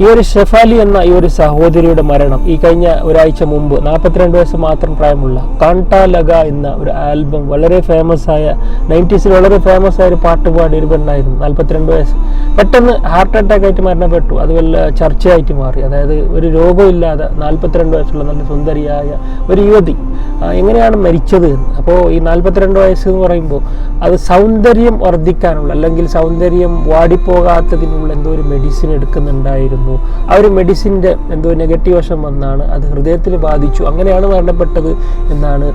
ഈ ഒരു ഷെഫാലി എന്ന ഈ ഒരു സഹോദരിയുടെ മരണം ഈ കഴിഞ്ഞ ഒരാഴ്ച മുമ്പ് നാൽപ്പത്തിരണ്ട് വയസ്സ് മാത്രം പ്രായമുള്ള കാണ്ടാലഗ എന്ന ഒരു ആൽബം വളരെ ഫേമസ് ആയ നയന്റീസിൽ വളരെ ഫേമസ് ആയ ഒരു പാട്ട് പാടിയ ഒരു പെണ്ണായിരുന്നു നാൽപ്പത്തിരണ്ട് വയസ്സ്. പെട്ടെന്ന് ഹാർട്ട് അറ്റാക്ക് ആയിട്ട് മരണപ്പെട്ടു. അത് വല്ല ചർച്ചയായിട്ട് മാറി. അതായത് ഒരു രോഗമില്ലാതെ നാൽപ്പത്തിരണ്ട് വയസ്സുള്ള നല്ല സുന്ദരിയായ ഒരു യുവതി എങ്ങനെയാണ് മരിച്ചത് എന്ന്. അപ്പോൾ ഈ നാൽപ്പത്തിരണ്ട് വയസ്സ് എന്ന് പറയുമ്പോൾ അത് സൗന്ദര്യം വർദ്ധിക്കാനുള്ള അല്ലെങ്കിൽ സൗന്ദര്യം വാടിപ്പോകാത്തതിനുള്ള എന്തോ ഒരു മെഡിസിൻ എടുക്കുന്നുണ്ടായിരുന്നു. ആ ഒരു മെഡിസിന്റെ എന്തോ നെഗറ്റീവ് വശം വന്നാണ് അത് ഹൃദയത്തിൽ ബാധിച്ചു. അങ്ങനെയാണ് മരണപ്പെട്ടത് എന്നാണ്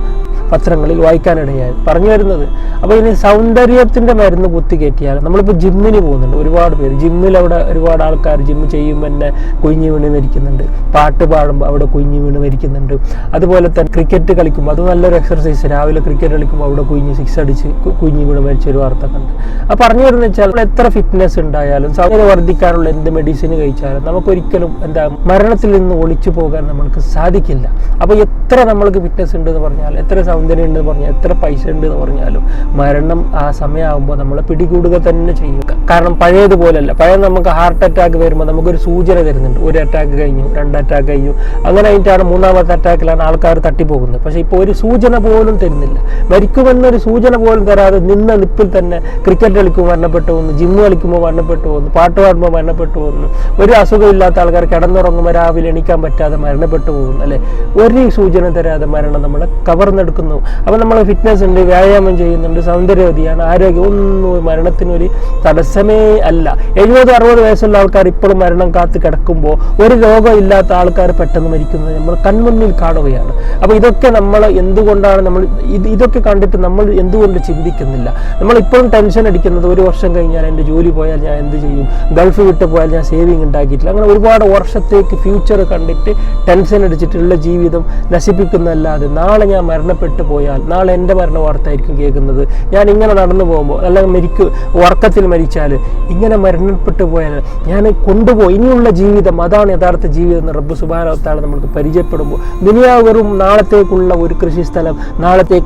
പത്രങ്ങളിൽ വായിക്കാനിടയായത് പറഞ്ഞു വരുന്നത്. അപ്പോൾ ഇനി സൗന്ദര്യത്തിന്റെ മരുന്ന് കുത്തി കയറ്റിയാൽ നമ്മളിപ്പോൾ ജിമ്മിന് പോകുന്നുണ്ട്. ഒരുപാട് പേര് ജിമ്മിൽ അവിടെ ഒരുപാട് ആൾക്കാർ ജിമ്മ് ചെയ്യുമ്പോൾ തന്നെ കുഞ്ഞു വീണ് മരിക്കുന്നുണ്ട്. പാട്ട് പാടുമ്പോൾ അവിടെ കുഞ്ഞു വീണ് മരിക്കുന്നുണ്ട്. അതുപോലെ തന്നെ ക്രിക്കറ്റ് കളിക്കുമ്പോൾ അത് നല്ലൊരു എക്സർസൈസ് രാവിലെ ക്രിക്കറ്റ് കളിക്കുമ്പോൾ അവിടെ കുഞ്ഞ് സിക്സ് അടിച്ച് കുഞ്ഞ് വീണ് മരിച്ച ഒരു വാർത്ത കണ്ട്. അപ്പോൾ പറഞ്ഞു വരുന്നത് വെച്ചാൽ എത്ര ഫിറ്റ്നസ് ഉണ്ടായാലും സൗകര്യം വർദ്ധിക്കാനുള്ള എന്ത് മെഡിസിൻ കഴിച്ചാലും നമുക്കൊരിക്കലും എന്താ മരണത്തിൽ നിന്ന് ഒളിച്ചു പോകാൻ നമ്മൾക്ക് സാധിക്കില്ല. അപ്പോൾ എത്ര നമ്മൾക്ക് ഫിറ്റ്നസ് ഉണ്ട് എന്ന് പറഞ്ഞാൽ എത്ര സൗന്ദര്യം ഉണ്ടെന്ന് പറഞ്ഞാൽ എത്ര പൈസ ഉണ്ട് എന്ന് പറഞ്ഞാലും മരണം ആ സമയമാകുമ്പോൾ നമ്മളെ പിടികൂടുക തന്നെ ചെയ്യും. കാരണം പഴയതുപോലല്ല. പഴയ നമുക്ക് ഹാർട്ട് അറ്റാക്ക് വരുമ്പോൾ നമുക്കൊരു സൂചന തരുന്നുണ്ട്. ഒരു അറ്റാക്ക് കഴിഞ്ഞു രണ്ട് അറ്റാക്ക് കഴിഞ്ഞു. അങ്ങനെ കഴിഞ്ഞിട്ടാണ് മൂന്നാമത്തെ അറ്റാക്കിലാണ് ആൾക്കാർ തട്ടിപ്പോകുന്നത്. പക്ഷേ ഇപ്പോൾ ഒരു സൂചന പോലും തരുന്നില്ല. മരിക്കുമെന്നൊരു സൂചന പോലും തരാതെ നിന്ന നിപ്പിൽ തന്നെ ക്രിക്കറ്റ് കളിക്കുമ്പോൾ മരണപ്പെട്ടു പോകുന്നു ജിമ്മ് കളിക്കുമ്പോൾ മരണപ്പെട്ടു പോകുന്നു പാട്ട് പാടുമ്പോൾ മരണപ്പെട്ടു പോകുന്നു ഒരു അസുഖമില്ലാത്ത ആൾക്കാർ കിടന്നുറങ്ങുമ്പോൾ രാവിലെ എണീക്കാൻ പറ്റാതെ മരണപ്പെട്ടു പോകുന്നു അല്ലേ? ഒരു സൂചന തരാതെ മരണം നമ്മളെ കവർന്നെടുക്കുന്നു. അപ്പോൾ നമ്മൾ ഫിറ്റ്നസ് ഉണ്ട് വ്യായാമം ചെയ്യുന്നുണ്ട് സൗന്ദര്യവതിയാണ് ആരോഗ്യം ഒന്നും മരണത്തിനൊരു തടസ്സമേ അല്ല. എഴുപത് അറുപത് വയസ്സുള്ള ആൾക്കാർ ഇപ്പോഴും മരണം കാത്ത് കിടക്കുമ്പോൾ ഒരു രോഗമില്ലാത്ത ആൾക്കാർ പെട്ടെന്ന് മരിക്കുന്നത് നമ്മൾ കൺമുന്നിൽ കാണുകയാണ്. അപ്പോൾ ഇതൊക്കെ നമ്മൾ എന്തുകൊണ്ടാണ് നമ്മൾ ഇത് ഇതൊക്കെ കണ്ടിട്ട് നമ്മൾ എന്തുകൊണ്ട് ചിന്തിക്കുന്നില്ല? നമ്മൾ ഇപ്പോഴും ടെൻഷൻ അടിക്കുന്നത് ഒരു വർഷം കഴിഞ്ഞാൽ എന്റെ ജോലി പോയാൽ ഞാൻ എന്ത് ചെയ്യും? ഗൾഫ് വിട്ട് പോയാൽ ഞാൻ സേവിങ് ഉണ്ടാക്കിയിട്ടില്ല. അങ്ങനെ ഒരുപാട് വർഷത്തേക്ക് ഫ്യൂച്ചർ കണ്ടിട്ട് ടെൻഷൻ അടിച്ചിട്ടുള്ള ജീവിതം നശിപ്പിക്കുന്നതല്ലാതെ നാളെ ഞാൻ മരണപ്പെട്ടു പോയാൽ നാളെ എന്റെ മരണ വാർത്തയായിരിക്കും കേൾക്കുന്നത്. ഞാൻ ഇങ്ങനെ നടന്നു പോകുമ്പോൾ അല്ലെങ്കിൽ മരിക്കു ഉറക്കത്തിൽ മരിച്ചാൽ ഇങ്ങനെ മരണപ്പെട്ടു പോയാൽ ഞാൻ കൊണ്ടുപോയി. ഇനിയുള്ള ജീവിതം അതാണ് യഥാർത്ഥ ജീവിതം എന്ന് റബ്ബ് സുബാനത്താണ് നമുക്ക് പരിചയപ്പെടുമ്പോൾ ദുനിയാവ് വെറും നാളത്തേക്കുള്ള ഒരു കൃഷിസ്ഥലം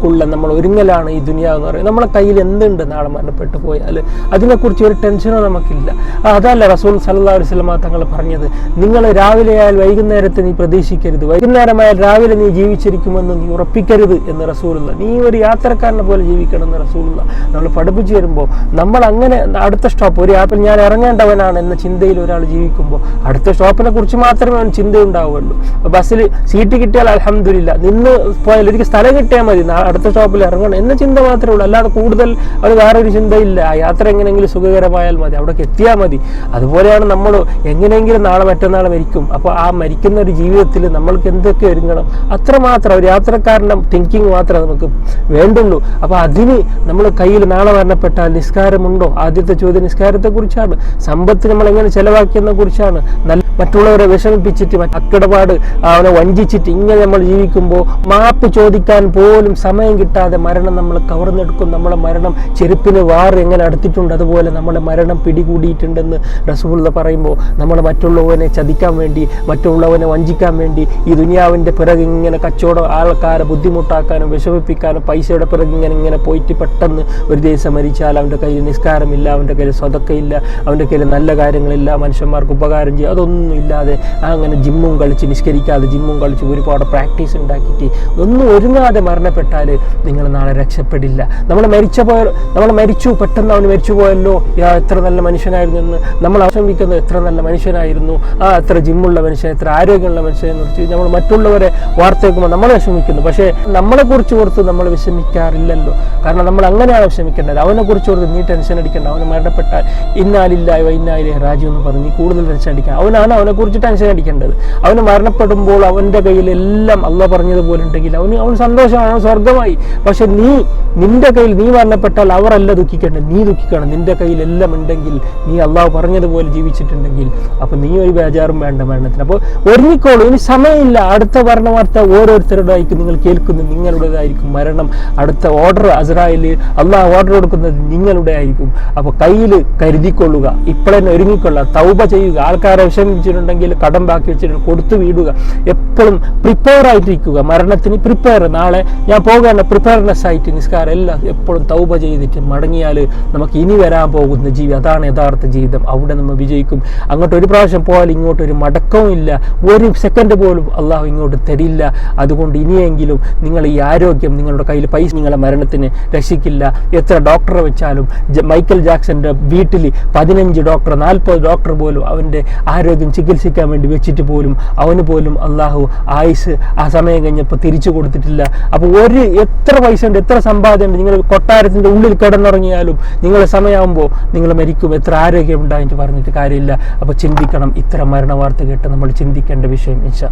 നാളത്തേക്കുള്ള നമ്മൾ ഒരുങ്ങലാണ് ഈ ദുനിയാവ് എന്ന് പറയുന്നത്. നമ്മളെ കയ്യിൽ എന്തുണ്ട്? നാളെ മരണപ്പെട്ടു പോയാൽ അതിനെക്കുറിച്ച് ഒരു ടെൻഷനോ നമുക്കില്ല. അതല്ല റസൂൽ സല്ലാ വസ്ലമ തങ്ങൾ പറഞ്ഞത്. നിങ്ങൾ രാവിലെ ആയാൽ വൈകുന്നേരത്തെ നീ പ്രതീക്ഷിക്കരുത്. വൈകുന്നേരമായാൽ രാവിലെ നീ ജീവിച്ചിരിക്കുമെന്ന് നീ ഉറപ്പിക്കരുത് എന്ന് റസൂലുള്ള നീ ഒരു യാത്രക്കാരനെ പോലെ ജീവിക്കണം എന്ന് റസൂലുള്ള നമ്മൾ പഠിപ്പിച്ചു വരുമ്പോൾ നമ്മൾ അങ്ങനെ അടുത്ത സ്റ്റോപ്പ് ഒരു യാത്ര ഞാൻ ഇറങ്ങേണ്ടവനാണ് എന്ന ചിന്തയിൽ ഒരാൾ ജീവിക്കുമ്പോൾ അടുത്ത സ്റ്റോപ്പിനെ കുറിച്ച് മാത്രമേ അവൻ ചിന്തയുണ്ടാവുള്ളൂ. ബസ്സിൽ സീറ്റ് കിട്ടിയാൽ അലഹമില്ല നിന്ന് പോയാൽ എനിക്ക് സ്ഥലം കിട്ടിയാൽ മതി. അടുത്ത സ്റ്റോപ്പിൽ ഇറങ്ങണം എന്ന ചിന്ത മാത്രമേ ഉള്ളൂ. അല്ലാതെ കൂടുതൽ അത് വേറൊരു ചിന്തയില്ല. ആ യാത്ര എങ്ങനെയെങ്കിലും സുഖകരമായാൽ മതി. അവിടേക്ക് എത്തിയാൽ മതി. അതുപോലെയാണ് നമ്മൾ എങ്ങനെയെങ്കിലും നാളെ മറ്റന്നാൾ മരിക്കും. അപ്പോൾ ആ മരിക്കുന്ന ഒരു ജീവിതത്തിൽ നമ്മൾക്ക് എന്തൊക്കെ ഒരുങ്ങണം? അത്രമാത്രം ഒരു യാത്രക്കാരന്റെ തിങ്കിങ് മാത്രമേ നമുക്ക് വേണ്ടുള്ളൂ. അപ്പോൾ അതിന് നമ്മൾ കയ്യിൽ നാളെ മരണപ്പെട്ടാൽ നിസ്കാരമുണ്ടോ? ആദ്യത്തെ ചോദ്യം നിസ്കാരത്തെക്കുറിച്ചാണ്. സമ്പത്ത് നമ്മൾ എങ്ങനെ ചെലവാക്കിയെന്നെ കുറിച്ചാണ്. നല്ല മറ്റുള്ളവരെ വിഷമിപ്പിച്ചിട്ട് അക്കിടപാട് അവനെ വഞ്ചിച്ചിട്ട് ഇങ്ങനെ നമ്മൾ ജീവിക്കുമ്പോൾ മാപ്പ് ചോദിക്കാൻ പോലും സമയം കിട്ടാതെ മരണം നമ്മൾ കവർന്നെടുക്കും. നമ്മളെ മരണം ചെരുപ്പിന് വാർ എങ്ങനെ അടുത്തിട്ടുണ്ട്? അതുപോലെ നമ്മളെ മരണം പിടികൂടിയിട്ടുണ്ടെന്ന് റസൂള്ള പറയുമ്പോൾ നമ്മൾ മറ്റുള്ളവനെ ചതിക്കാൻ വേണ്ടി മറ്റുള്ളവനെ വഞ്ചിക്കാൻ വേണ്ടി ഈ ദുനിയാവിന്റെ പിറകെ ഇങ്ങനെ കച്ചവടം ആൾക്കാരെ ബുദ്ധിമുട്ടാക്കാനും വിഷമിപ്പിക്കാനും പൈസയുടെ പിറകെ ഇങ്ങനെ ഇങ്ങനെ പോയിട്ട് പെട്ടെന്ന് ഒരു ദിവസം മരിച്ചാൽ അവന്റെ കയ്യിൽ നിസ്കാരമില്ല അവന്റെ കയ്യിൽ സ്വതക്കയില്ല അവന്റെ കയ്യിൽ നല്ല കാര്യങ്ങളില്ല മനുഷ്യന്മാർക്ക് ഉപകാരം ചെയ്യുക അതൊന്നും ഇല്ലാതെ അങ്ങനെ ജിമ്മും കളിച്ച് നിസ്കരിക്കാതെ ജിമ്മും കളിച്ച് ഒരുപാട് പ്രാക്ടീസ് ഉണ്ടാക്കിയിട്ട് ഒന്നും ഒരുങ്ങാതെ മരണപ്പെട്ടാൽ നിങ്ങൾ നാളെ രക്ഷപ്പെടില്ല. നമ്മൾ മരിച്ച പോയ നമ്മൾ മരിച്ചു പെട്ടെന്ന് അവൻ മരിച്ചു പോയല്ലോ. യാ എത്ര നല്ല മനുഷ്യനായിരുന്നു എന്ന്. നമ്മൾ ആശ്രമിക്കുന്നത് എത്ര നല്ല മനുഷ്യനായിരുന്നു. ആ എത്ര ജിമ്മുള്ള മനുഷ്യൻ എത്ര ആരോഗ്യമുള്ള മനുഷ്യൻ എന്ന് വെച്ച് നമ്മൾ മറ്റുള്ളവരെ വാർത്തേക്കുമ്പോൾ നമ്മൾ വിഷമിക്കുന്നു. പക്ഷേ നമ്മളെ കുറിച്ച് ഓർത്ത് നമ്മൾ വിഷമിക്കാറില്ലല്ലോ. കാരണം നമ്മൾ അങ്ങനെയാണ് വിഷമിക്കേണ്ടത്. അവനെ കുറിച്ച് ഓർത്ത് നീ ടെൻഷൻ അടിക്കേണ്ട അവന് മരണപ്പെട്ടാൽ ഇന്നാലില്ല ഇന്നാലേ രാജു എന്ന് പറഞ്ഞ് കൂടുതൽ ടെൻഷൻ അടിക്കുക അവനാണ് അവനെ കുറിച്ച് ടെൻഷൻ അടിക്കേണ്ടത്. അവന് മരണപ്പെടുമ്പോൾ അവന്റെ കയ്യിൽ എല്ലാം അല്ല പറഞ്ഞതുപോലെ ഉണ്ടെങ്കിൽ അവന് അവൻ സന്തോഷമാണ് അവൻ സ്വർഗമായി പക്ഷെ നീ നിന്റെ കയ്യിൽ നീ മരണപ്പെട്ടാൽ അവരല്ല ദുഃഖിക്കേണ്ടത്. നീ ദുഃഖിക്കണം. നിന്റെ കയ്യിൽ എല്ലാം ഉണ്ടെങ്കിൽ നീ അള്ളാഹു പറഞ്ഞതുപോലെ ജീവിച്ചിട്ടുണ്ടെങ്കിൽ അപ്പോൾ നീ ഒരു ബേജാറും വേണ്ട മരണത്തിന്. അപ്പോൾ ഒരുങ്ങിക്കോളൂ. ഇനി സമയമില്ല. അടുത്ത മരണവാർത്ത ഓരോരുത്തരുടെയായിരിക്കും നിങ്ങൾ കേൾക്കുന്നത് നിങ്ങളുടേതായിരിക്കും. മരണം അടുത്ത ഓർഡർ അസറായിൽ അള്ളാഹ് ഓർഡർ കൊടുക്കുന്നത് നിങ്ങളുടെ ആയിരിക്കും അപ്പോൾ കയ്യിൽ കരുതിക്കൊള്ളുക. ഇപ്പോഴന്നെ ഒരുങ്ങിക്കൊള്ളുക. തൗബ ചെയ്യുക. ആൾക്കാരെ വിഷമിച്ചിട്ടുണ്ടെങ്കിൽ കടം ബാക്കി വെച്ചിട്ട് കൊടുത്തു വീടുക. എപ്പോഴും പ്രിപ്പയർ ആയിട്ടിരിക്കുക. മരണത്തിന് പ്രിപ്പയർ നാളെ ഞാൻ പോകേണ്ട പ്രിപ്പയർനെസ് ആയിട്ട് നിസ്കാരം എല്ലാം എപ്പോഴും തൗബ ചെയ്തിട്ട് മടങ്ങിയാൽ നമുക്ക് ഇനി വരാൻ പോകുന്ന ജീവിതം അതാണ് യഥാർത്ഥ ജീവിതം. അവിടെ നമ്മൾ വിജയിക്കും. അങ്ങോട്ട് ഒരു പ്രാവശ്യം പോയാൽ ഇങ്ങോട്ട് ഒരു മടക്കവും ഇല്ല. ഒരു സെക്കൻഡ് പോലും അള്ളാഹു ഇങ്ങോട്ട് തരില്ല. അതുകൊണ്ട് ഇനിയെങ്കിലും നിങ്ങൾ ഈ ആരോഗ്യം നിങ്ങളുടെ കയ്യിൽ പൈസ നിങ്ങളെ മരണത്തിന് രക്ഷിക്കില്ല. എത്ര ഡോക്ടറെ വെച്ചാലും മൈക്കൽ ജാക്സന്റെ വീട്ടിൽ പതിനഞ്ച് ഡോക്ടർ നാൽപ്പത് ഡോക്ടർ പോലും അവന്റെ ആരോഗ്യം ചികിത്സിക്കാൻ വേണ്ടി വെച്ചിട്ട് പോലും അവന് പോലും അള്ളാഹു ആയുസ് ആ സമയം കഴിഞ്ഞപ്പോൾ തിരിച്ചു കൊടുത്തിട്ടില്ല. അപ്പോൾ ഒരു എത്ര പൈസ ഉണ്ട് എത്ര സമ്പാദ്യം ഉണ്ട് നിങ്ങൾ കൊട്ടാരത്തിന്റെ ഉള്ളിൽ കിടന്നുറങ്ങിയാലും നിങ്ങളെ സമയമാകുമ്പോൾ നിങ്ങൾ മരിക്കും എത്ര ആരോഗ്യം ഉണ്ടായിട്ട് പറഞ്ഞിട്ട് കാര്യമില്ല അപ്പോൾ ചിന്തിക്കണം ഇത്ര മരണ വാർത്ത കേട്ട് നമ്മൾ ചിന്തിക്കേണ്ട വിഷയം ഇൻഷാ.